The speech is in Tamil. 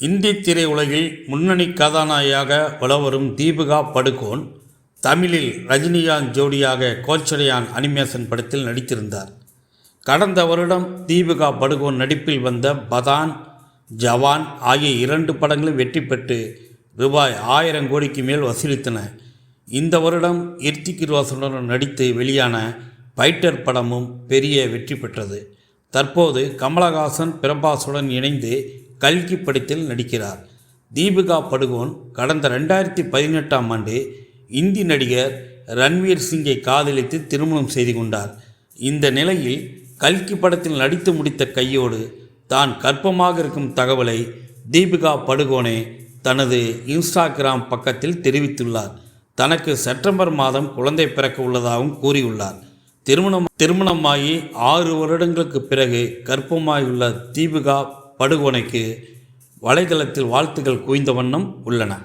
இந்தி திரையுலகில் முன்னணி கதாநாயகியாக வளவரும் தீபிகா படுகோன் தமிழில் ரஜினிகாந்த் ஜோடியாக கோச்சடையான் அனிமேஷன் படத்தில் நடித்திருந்தார். கடந்த வருடம் தீபிகா படுகோன் நடிப்பில் வந்த பதான் ஜவான் ஆகிய இரண்டு படங்களும் வெற்றி பெற்று ரூபாய் ஆயிரம் கோடிக்கு மேல் வசூலித்தன. இந்த வருடம் இர்த்திக் கிருவாசனுடன் நடித்து வெளியான ஃபைட்டர் படமும் பெரிய வெற்றி பெற்றது. தற்போது கமலஹாசன் பிரபாசுடன் இணைந்து கல்கி படத்தில் நடிக்கிறார். தீபிகா படுகோன் கடந்த ரெண்டாயிரத்தி பதினெட்டாம் ஆண்டு இந்தி நடிகர் ரன்வீர் சிங்கை காதலித்து திருமணம் செய்து கொண்டார். இந்த நிலையில் கல்கி படத்தில் நடித்து முடித்த கையோடு தான் கற்பமாக இருக்கும் தகவலை தீபிகா படுகோனே தனது இன்ஸ்டாகிராம் பக்கத்தில் தெரிவித்துள்ளார். தனக்கு செப்டம்பர் மாதம் குழந்தை பிறக்க உள்ளதாகவும் கூறியுள்ளார். திருமணம் திருமணமாகி ஆறு வருடங்களுக்கு பிறகு கர்ப்பமாகியுள்ள தீபிகா படுகோனைக்கு வலைதளத்தில் வாழ்த்துக்கள் குவிந்த வண்ணம் உள்ளன.